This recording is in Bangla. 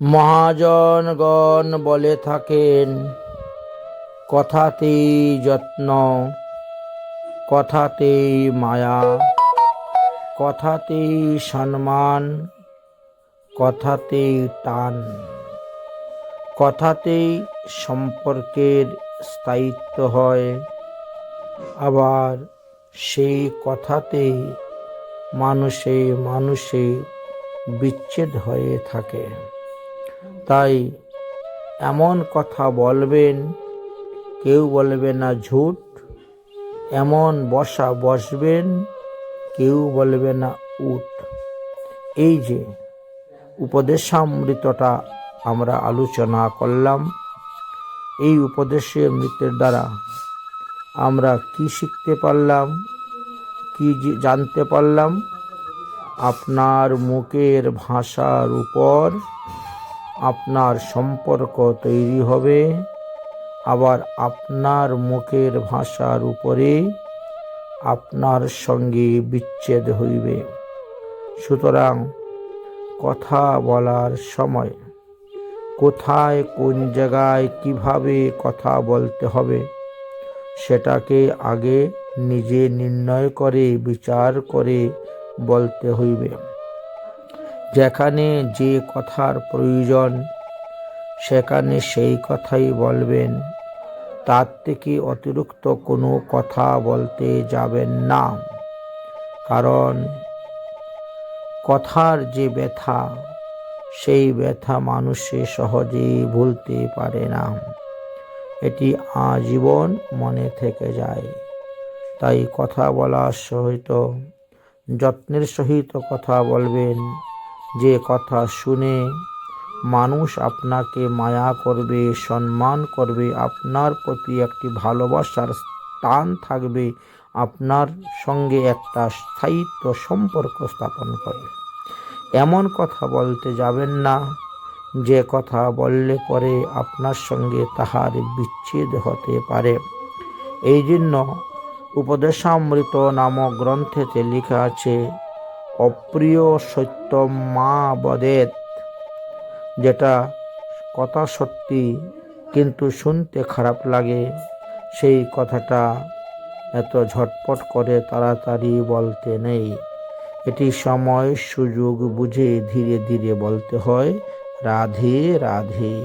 মহাজনগণ বলে থাকেন, কথাতেই যত্ন, কথাতেই মায়া, কথাতেই সম্মান, কথাতেই টান, কথাতেই সম্পর্কের স্থায়িত্ব হয়। আবার সেই কথাতেই মানুষে মানুষে বিচ্ছেদ হয়ে থাকে। তাই এমন কথা বলবেন, কেউ বলবে না ঝুট। এমন বসা বসবেন, কেউ বলবে না উঠ এই যে উপদেশামৃতটা আমরা আলোচনা করলাম, এই উপদেশে মৃতের দ্বারা আমরা কি শিখতে পারলাম, কি জানতে পারলাম? আপনার মুখের ভাষার উপর আপনার সম্পর্ক তৈরি হবে। আবার আপনার মুখের ভাষার উপরে আপনার সঙ্গে বিচ্ছেদ হইবে। সুতরাং কথা বলার সময় কোথায়, কোন জায়গায় কীভাবে কথা বলতে হবে সেটাকে আগে নিজে নির্ণয় করে, বিচার করে বলতে হইবে। যেখানে যে কথার প্রয়োজন, সেখানে সেই কথাই বলবেন। তার থেকে অতিরিক্ত কোনো কথা বলতে যাবেন না। কারণ কথার যে ব্যথা, সেই ব্যথা মানুষে সহজেই ভুলতে পারে না। এটি আজীবন মনে থেকে যায়। তাই কথা বলার সহিত, যত্নের সহিত কথা বলবেন। যে কথা শুনে মানুষ আপনাকে মায়া করবে, সম্মান করবে, আপনার প্রতি একটি ভালোবাসার টান থাকবে, আপনার সঙ্গে একটা স্থায়িত্ব সম্পর্ক স্থাপন করবে এমন কথা বলতে যাবেন না। যে কথা বললে পরে আপনার সঙ্গে তাহার বিচ্ছেদ হতে পারে। এই জন্য উপদেশামৃত নামক গ্রন্থেতে লেখা আছে অপ্রিয় সত্য মা বদেত, যেটা কথা সত্যি কিন্তু শুনতে খারাপ লাগে। সেই কথাটা এত ঝটপট করে তাড়াতাড়ি বলতে নেই। এটি সময়, সুযোগ বুঝে ধীরে ধীরে বলতে হয়, রাধে রাধে।